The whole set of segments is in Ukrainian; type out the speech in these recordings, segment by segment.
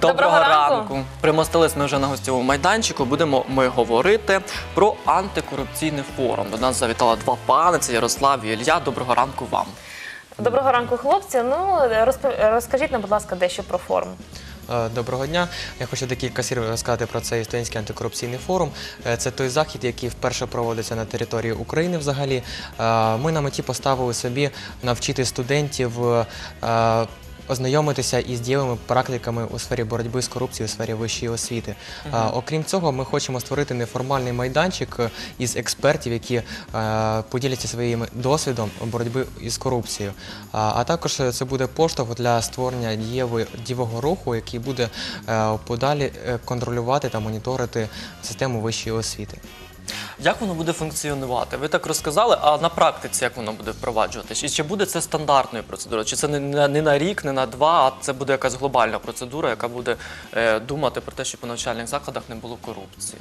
Доброго Доброго ранку. ранку. Примостились ми вже на гостєвому майданчику. Будемо ми говорити про антикорупційний форум. До нас завітало два пани, це Ярослав і Ілля. Доброго ранку вам. Доброго ранку, хлопці. Ну розп- розкажіть нам, будь ласка, дещо про форум. Е, Доброго дня. Я хочу декілька слів розказати про цей студентський антикорупційний форум. Е, Це той захід, який вперше проводиться на території України. Взагалі, Е, ми на меті поставили собі навчити студентів. Ознайомитися із дієвими практиками у сфері боротьби з корупцією у сфері вищої освіти. А, окрім цього, ми хочемо створити неформальний майданчик е, із експертів, які е, поділяться своїм досвідом боротьби із корупцією. А, а також е, це буде поштовх для створення дієвої дієвого руху, який буде подалі контролювати та моніторити систему вищої освіти. Як воно буде функціонувати? Ви так розказали, а на практиці як воно буде впроваджуватись? І чи буде це стандартною процедурою? Чи це не на, не на рік, не на два, а це буде якась глобальна процедура, яка буде е, думати про те, щоб у навчальних закладах не було корупції?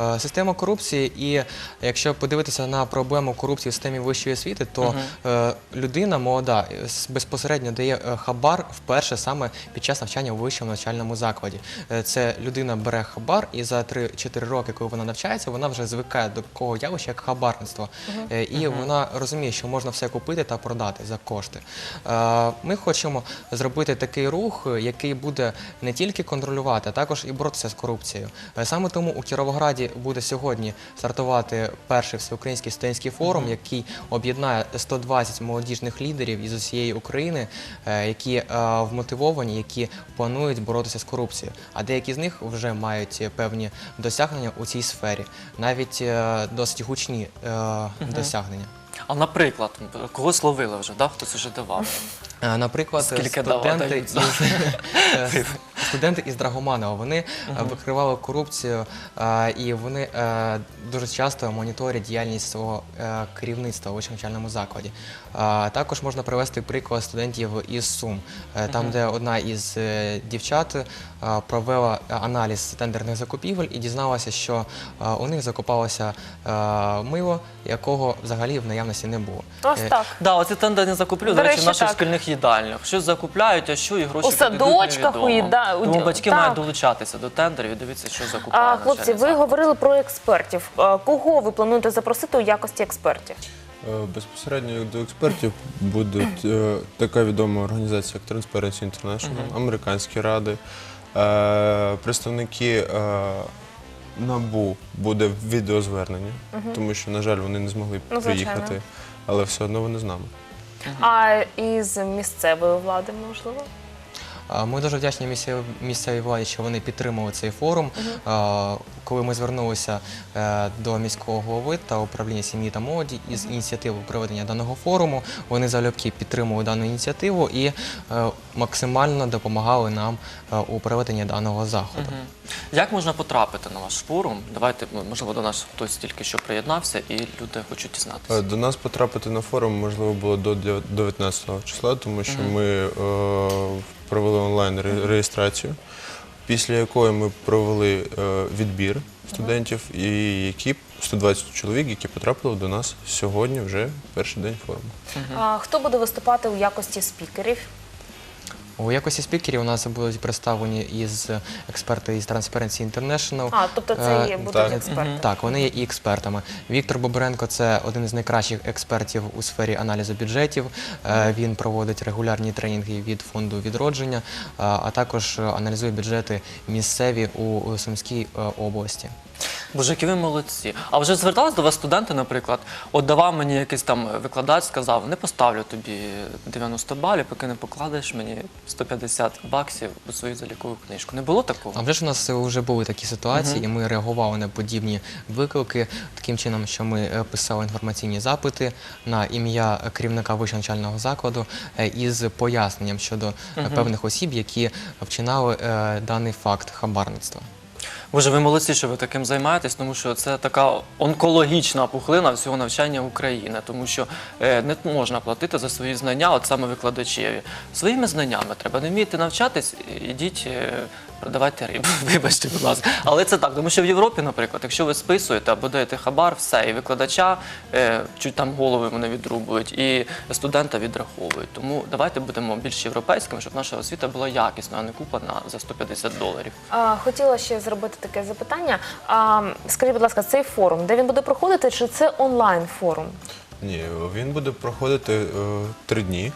Е, Система корупції, і якщо подивитися на проблему корупції в системі вищої освіти, то е, людина молода е, безпосередньо дає хабар вперше саме під час навчання у вищому навчальному закладі. Це людина бере хабар, і за 3-4 роки, коли вона навчається, вона вже звикає до такого явища, як хабарництво. Е, І вона розуміє, що можна все купити та продати за кошти. Е, Ми хочемо зробити такий рух, який буде не тільки контролювати, а також і боротися з корупцією. Е, Саме тому у Кіровограді буде сьогодні стартувати перший всеукраїнський студентський форум, який об'єднає 120 молодіжних лідерів із усієї України, які вмотивовані, які планують боротися з корупцією. А деякі з них вже мають певні досягнення у цій сфері, навіть е, досить гучні е, досягнення. А наприклад, когось ловили вже, да? хтось вже давав. Е, Наприклад, Скільки давати студенти із, е, студенти із Драгоманова вони е, викривали корупцію е, і вони е, дуже часто моніторять діяльність свого е, керівництва у вищому навчальному закладі. Е, Також можна привести приклад студентів із Сум, е, там, де одна із е, дівчат е, провела аналіз тендерних закупівель і дізналася, що е, у них закупалося е, мило, якого взагалі в наявності не було. Ось Е, так. Да, оці тендерні закуплю, До до речі, речі, в наших так. шкільних їдальнях. Щось закупляють, а що і гроші У куди йдуть, садочках, невідомо. у їда- у Тому батьки так. мають долучатися до тендерів і дивитися, що закупають. А, хлопці, ви говорили про експертів. Кого ви плануєте запросити у якості експертів? Е, Безпосередньо до експертів будуть е, така відома організація, як Transparency International, американські ради, е, представники е, НАБУ буде відеозвернення, тому що, на жаль, вони не змогли Ну, приїхати, але все одно вони з нами. А із місцевої влади, можливо? А, Ми дуже вдячні місцевій, місцевій владі, що вони підтримали цей форум. Коли ми звернулися е, до міського голови та управління сім'ї та молоді із ініціативою проведення даного форуму, вони залюбки підтримали дану ініціативу і е, максимально допомагали нам е, у проведенні даного заходу. Як можна потрапити на ваш форум? Давайте, можливо, до нас хтось тільки що приєднався, і люди хочуть дізнатися. До нас потрапити на форум можливо було до 19 числа, тому що ми е, провели онлайн ре- реєстрацію, після якої ми провели е, відбір студентів, і які 120 чоловік, які потрапили до нас сьогодні, вже перший день форуму. А, хто буде виступати у якості спікерів? У якості спікерів у нас будуть представлені із експерти із Transparency International. А, тобто це є Е, будуть так. експерти. Так, вони є і експертами. Віктор Бобренко це один із найкращих експертів у сфері аналізу бюджетів. Е, Він проводить регулярні тренінги від фонду відродження, е, а також аналізує бюджети місцеві у Сумській області. Боже, які ви молодці. А вже звертались до вас студенти, наприклад, от давав мені якийсь там викладач, сказав, не поставлю тобі 90 балів, поки не покладеш мені 150 баксів у свою залікову книжку. Не було такого? А вже ж у нас вже були такі ситуації, і ми реагували на подібні виклики таким чином, що ми е, писали інформаційні запити на ім'я керівника вищого навчального закладу е, із поясненням щодо е, певних осіб, які вчинали е, даний факт хабарництва. Боже, ви молодці, що ви таким займаєтесь, тому що це така онкологічна пухлина всього навчання України, тому що е, не можна платити за свої знання, от саме викладачеві. Своїми знаннями треба не вмієте навчатись, ідіть. е, продавайте рибу. Вибачте, будь ласка. Але це так, тому що в Європі, наприклад, якщо ви списуєте або даєте хабар, все, і викладача е, чуть там голови вони відрубують, і студента відраховують. Тому давайте будемо більш європейськими, щоб наша освіта була якісною, а не куплена за 150 доларів. А, хотіла ще зробити таке запитання. А, скажіть, будь ласка, цей форум, де він буде проходити, чи це онлайн форум? Ні, він буде проходити е, три дні.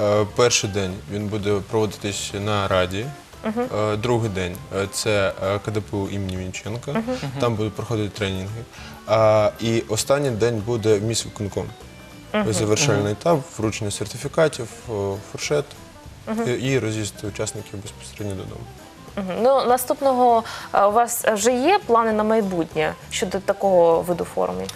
Е, перший день він буде проводитись на раді. Е, другий день е, це е, КДПУ імені Мінченка. Там будуть проходити тренінги. А, і останній день буде міськвиконком. Завершальний етап, вручення сертифікатів, о, фуршет і, і роз'їзд учасників безпосередньо додому. Мгм. Ну, наступного у вас вже є плани на майбутнє щодо такого виду форумів?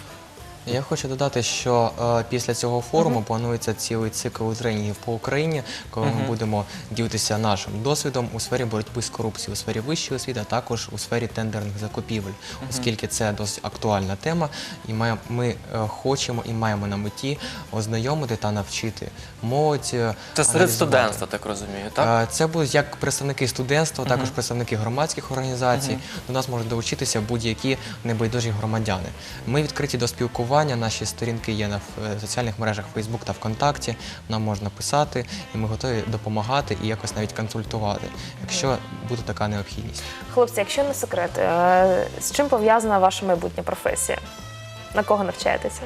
Я хочу додати, що е, після цього форуму планується цілий цикл тренінгів по Україні, коли ми будемо ділитися нашим досвідом у сфері боротьби з корупцією, у сфері вищої освіти, а також у сфері тендерних закупівель, оскільки це досить актуальна тема, і має- ми е, хочемо і маємо на меті ознайомити та навчити молодь. е, Це серед аналізувати. студентства, так розумію, так? Е, Це будуть як представники студентства, також представники громадських організацій. До нас можуть долучитися будь-які небайдужі громадяни. Ми відкриті до спілкування. Наші сторінки є на е, соціальних мережах Facebook та ВКонтакті. Нам можна писати, і ми готові допомагати і якось навіть консультувати, якщо буде така необхідність. Хлопці, якщо не секрет, е, з чим пов'язана ваша майбутня професія? На кого навчаєтеся?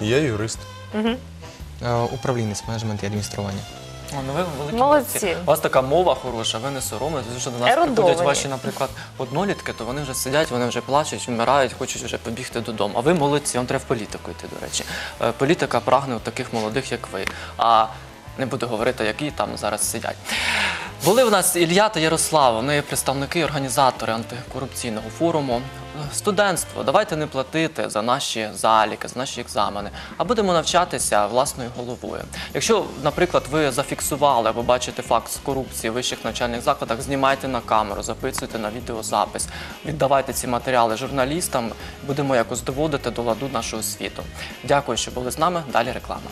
Я юрист. Угу. Управлінець менеджмент і адміністрування. О, ну ви великі Молодці. У вас така мова хороша, ви не соромитесь, тому що до нас Ерудовані. приходять ваші, наприклад, однолітки, то вони вже сидять, вони вже плачуть, вмирають, хочуть вже побігти додому. А ви молодці, вам треба в політику йти, до речі. Е, Політика прагне от таких молодих, як ви. А не буду говорити, які там зараз сидять. Були в нас Ілля та Ярослав, вони представники, організатори антикорупційного форуму. Студентство, давайте не платити за наші заліки, за наші екзамени, а будемо навчатися власною головою. Якщо, наприклад, ви зафіксували або бачите факт з корупції в вищих навчальних закладах, знімайте на камеру, записуйте на відеозапис, віддавайте ці матеріали журналістам, будемо якось доводити до ладу нашу освіту. Дякую, що були з нами. Далі реклама.